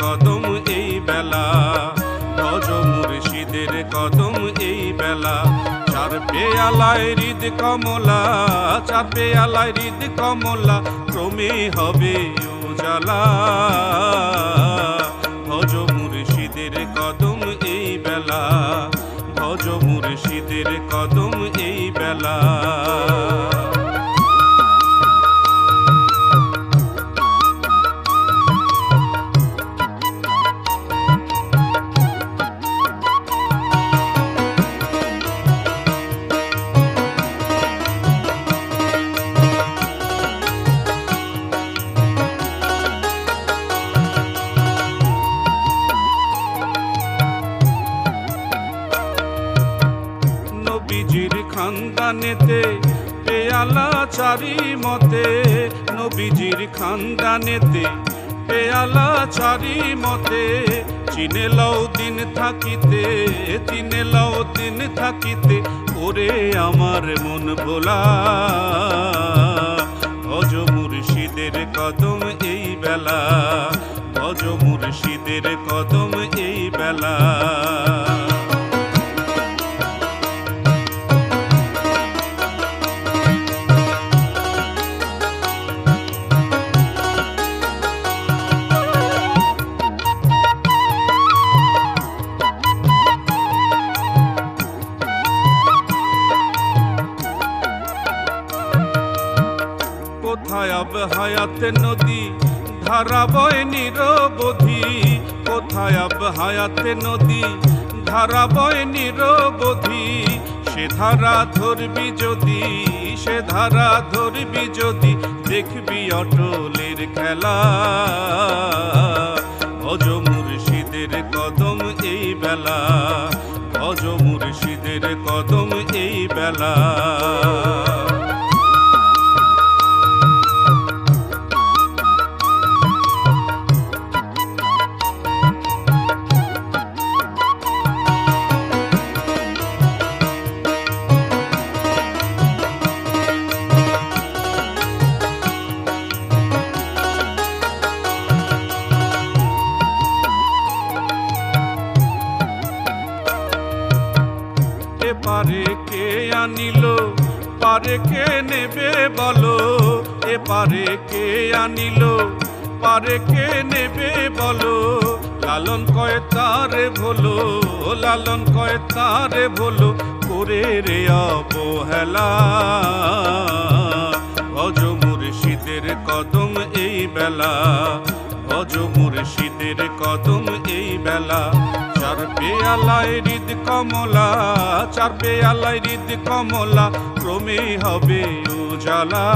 কদম এই বেলা। ভজ মুর্শিদের কদম এই বেলা। চার পেয়ালায় হৃদ কমলা, চার পেয়ালায় হৃদ কমলা, ক্রমে হবে উজালা। ভজ মুর্শিদের কদম এই বেলা ভজ মুর্শিদের কদম এই বেলা। খানদানেতে, পেয়ালা চারি মতে, নবীজির খানদানেতে, পেয়ালা চারি মতে, চিনে লও দিন থাকিতে, চিনে লও দিন থাকিতে, ওরে আমার মন ভোলা। ভজ মুর্শিদের কদম এই বেলা, ভজ মুর্শিদের কদম এই বেলা। হায়াতে নদী ধারা বয় নিরবধি। কোথায় আব হায়াতে নদী ধারা বয় নিরবধি? সে ধারা ধরবি যদি, সে ধারা ধরবি যদি, দেখবি অটলের খেলা। ভজ মুর্শিদের কদম এই বেলা, ভজ মুর্শিদের কদম এই বেলা। এ পারে কে আনিল, পারে কে নেবে বলো? এ পারে কে আনিল, পারে কে নেবে বলো? লালন কয় তারে ভোলো, লালন কয় তারে ভোলো, করে রে অবহেলা। ভজ মুর্শিদের কদম এই বেলা, ভজ মুর্শিদের কদম এই বেলা। চার পেয়ালায় হৃদ কমলা, চার পেয়ালায় হৃদ কমলা ক্রমে হবে উজালা।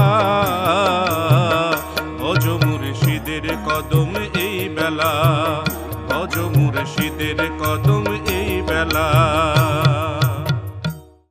ভজ মুর্শিদের কদম এই বেলা ভজ মুর্শিদের কদম এই বেলা।